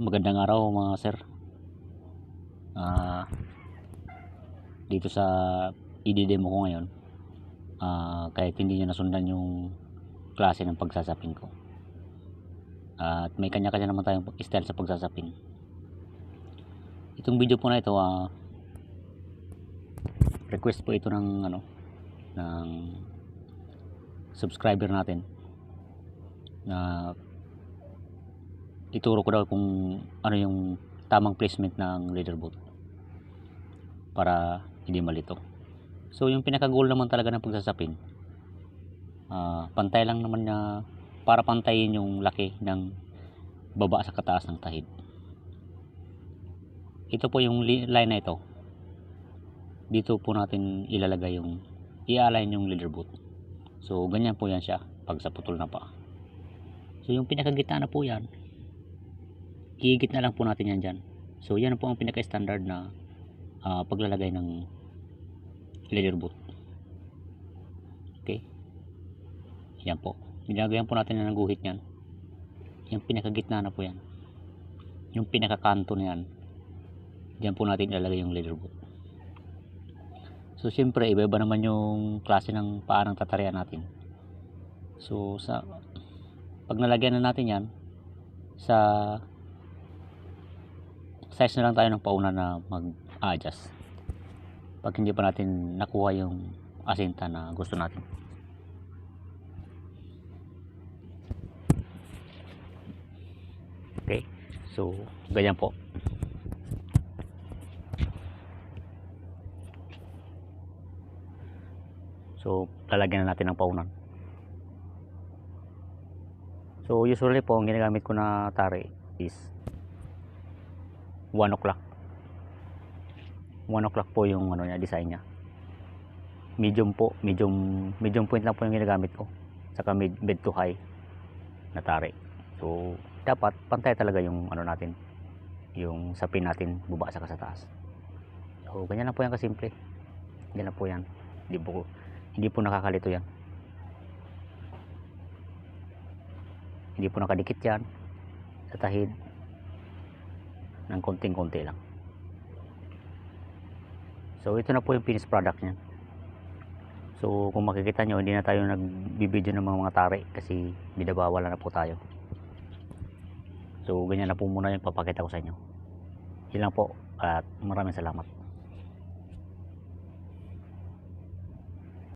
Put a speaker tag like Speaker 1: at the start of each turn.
Speaker 1: magandang araw mga sir. Ah, dito sa i-demo ko ngayon, ah, kahit hindi nyo nasundan yung klase ng pagsasapin ko. at may kanya-kanya naman tayong style sa pagsasapin. Itong video po na ito, ah, request po ito ng ano, ng subscriber natin na ituro ko daw kung ano yung tamang placement ng leaderboard para hindi malito. So yung pinaka goal naman talaga ng pagsasapin, ah, pantay lang naman na para pantayin yung laki ng baba sa kataas ng tahid. Ito po yung li- line na ito. Dito po natin ilalagay yung i-align yung leaderboard. So ganyan po yan siya pag sa putol na pa. So yung pinakagitna na po yan, gigit na lang po natin yan dyan. So yan po ang pinaka-standard na ah, paglalagay ng leaderboard. Okay? Yan po. Nilagyan po natin ng guhit yan. Yung pinakagitna na po yan. Yung pinakakanto na yan. Diyan po natin ilalagay yung leaderboard. So siyempre iba-iba naman yung klase ng paa ng tatarian natin. So sa pag nalagyan na natin yan sa size na lang tayo ng pauna na mag-adjust. Pag hindi pa natin nakuha yung asinta na gusto natin. Okay so ganyan po. So lalagyan na natin ng paunan so usually po ang ginagamit ko na tari is 1 o'clock. 1 o'clock po yung ano niya design niya. Medium po medium medium point lang po yung ginagamit ko. Saka mid, mid to high na tari. So dapat pantay talaga yung ano natin yung sapin natin baba saka sa taas. So ganyan lang po yan kasimple. Ganyan lang po yan. Hindi po hindi po nakakalito yan. Hindi po nakadikit yan sa tahid ng konting-konti lang So ito na po yung finished product niya. So kung makikita nyo, hindi na tayo nagbibideo ng mga, mga tari kasi binabawala na po tayo. So ganyan na po muna yung papakita ko sa inyo. Yun lang po at maraming salamat.